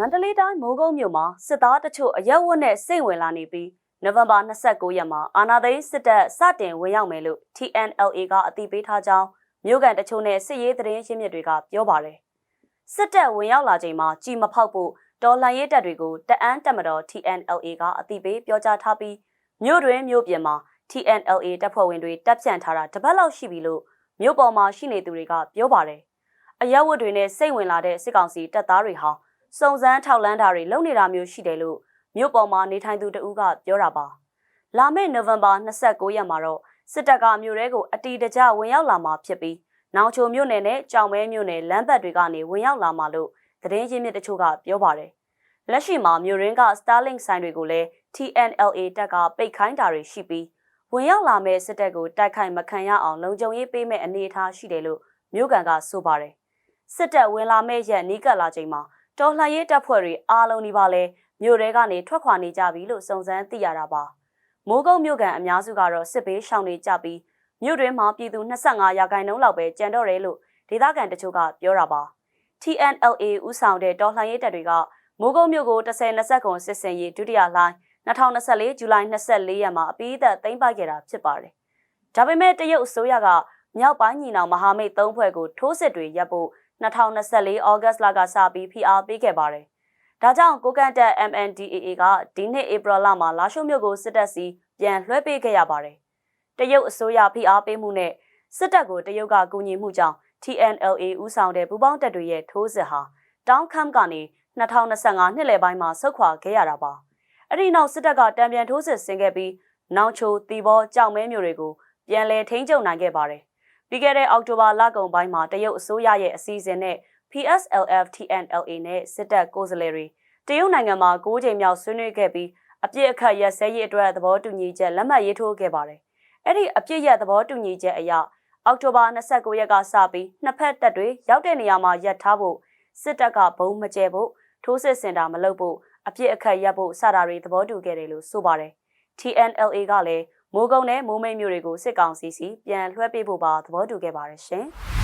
န္တလေးတိုင်းမိုးကုတ်မြို့မှာစစ်သားတချို့အရက်ဝတ်နဲ့စိတ်ဝင်လာနေပြီးနိုဝင်ဘာ29ရက်မှာအာနာသိန်းစစ်တပ်စတင်ဝင်ရောက်မယ်လို့ TNLA ကအသိပေးထားကြောင်းမြို့ကန်တချို့နဲ့စစ်ရေးသတင်းရင်းမြစ်တွေကပြောပါတယ်။စစ်တပ်ဝင်ရောက်လာချိန်မှာကြည်မဖောက်ဖို့တော်လှန်ရေးတပ်တွေကိုတအန်းတက်မတော် TNLA ကအသိပေးပြောကြားထားပြီးမြို့တွင်မြို့ပြင်မှာ TNLA တပ်ဖွဲ့ဝင်တွေတပ်ဖြန့်ထားတာတပတ်လောက်ရှိပြီလို့မြို့ပေါ်မှာရှိနေသူတွေကပြောပါတယ်။အရက်ဝတ်တွေနဲ့စိတ်ဝင်လာတဲ့စစ်ကောင်စီတပ်သားတွေဟာ စုံစမ်းထောက်လန်းတာတွေလုပ်နေတာမျိုးရှိတယ်လို့မြို့ပေါ်မှာနေထိုင်သူတဦးကပြောတာပါ။လာမယ့်နိုဝင်ဘာ29ရက်မှာတော့စစ်တပ်ကမြို့ရဲကိုအတီတကျဝင်ရောက်လာမှာဖြစ်ပြီးနောင်ချိုမြို့နယ်နဲ့ကြောင်မဲမြို့နယ်လမ်းဘက်တွေကနေဝင်ရောက်လာမှာလို့သတင်းရင်းမြစ်တချို့ကပြောပါတယ်။လက်ရှိမှာမြို့ရင်းက Starlink ဆိုင်တွေကိုလည်း TNLA တပ်ကပိတ်ခိုင်းတာတွေရှိပြီးဝင်ရောက်လာမဲ့စစ်တပ်ကိုတိုက်ခိုက်မခံရအောင်လုံခြုံရေးပေးမဲ့အနေအထားရှိတယ်လို့မြို့ကန်ကဆိုပါတယ်။စစ်တပ်ဝင်လာမဲ့ရက်နီးကပ်လာချိန်မှာ တော်လှန်ရေးတပ်ဖွဲ့တွေအားလုံးဒီပါလဲမြို့တဲကနေထွက်ခွာနေကြပြီလို့စုံစမ်းသိရတာပါ။မိုးကုတ်မြို့ကန်အများစုကတော့စစ်ဘေးရှောင်နေကြပြီးမြို့တွင်းမှာပြည်သူ25ရာခိုင်နှုန်းလောက်ပဲကြံတော့တယ်လို့ဒေသခံတချို့ကပြောတာပါ။ TNLA ဥဆောင်တဲ့တော်လှန်ရေးတပ်တွေကမိုးကုတ်မြို့ကို10-20ခုစစ်စင်ရေးဒုတိယလှိုင်း2024ဇူလိုင်24ရက်မှာအပြီးသက်သိမ်းပိုက်ခဲ့တာဖြစ်ပါတယ်။ဒါပေမဲ့တရုတ်အစိုးရကမြောက်ပိုင်းညီနောင်မဟာမိတ်၃ဖွဲ့ကိုထိုးစစ်တွေရပ်ဖို့ 2024ဩဂတ်လကစပြီးဖိအားပေးခဲ့ပါတယ်။ဒါကြောင့်ကိုကန့်တက် MNDAA ကဒီနှစ်ဧပြီလမှာလာရှိုးမြို့ကိုစစ်တပ်စီပြန်လွှဲပေးခဲ့ရပါတယ်။တရုတ်အစိုးရဖိအားပေးမှုနဲ့စစ်တပ်ကိုတရုတ်ကကူညီမှုကြောင့် TNLA ဦးဆောင်တဲ့ပူးပေါင်းတပ်တွေရဲ့ထိုးစစ်ဟာတောင်းခမ်ကနေ2025နှစ်လယ်ပိုင်းမှာဆုတ်ခွာခဲ့ရတာပါ။အဲ့ဒီနောက်စစ်တပ်ကတံပြန်ထိုးစစ်ဆင်ခဲ့ပြီးနောင်ချိုတီဘောကြောက်မဲမျိုးတွေကိုပြန်လည်ထိန်းချုပ်နိုင်ခဲ့ပါတယ်။ ပြီးခဲ့တဲ့အောက်တိုဘာလကုန်ပိုင်းမှာတရုတ်အစိုးရရဲ့အစည်းအဝေးနဲ့ PSLF TNLA နဲ့စစ်တပ်ကိုယ်စားလှယ်တွေတရုတ်နိုင်ငံမှာ၉ချိန်မြောက်ဆွေးနွေးခဲ့ပြီးအပြစ်အခတ်ရက်စဲရေးအတွက်သဘောတူညီချက်လက်မှတ်ရေးထိုးခဲ့ပါတယ်။အဲ့ဒီအပြစ်ရက်သဘောတူညီချက်အရအောက်တိုဘာ29ရက်ကစပြီးနှစ်ဖက်တပ်တွေရောက်တဲ့နေရာမှာရပ်ထားဖို့စစ်တပ်ကဘုံမကျဲဖို့ထိုးစစ်စင်တာမလုပ်ဖို့အပြစ်အခတ်ရပ်ဖို့စတာတွေသဘောတူခဲ့တယ်လို့ဆိုပါတယ်။ TNLA ကလည်း မိုးကုံနဲ့မိုးမိတ်မျိုးတွေကိုစစ်ကောင်စီစီပြန်လွှဲပေးဖို့ပါသဘောတူခဲ့ပါတယ်ရှင်။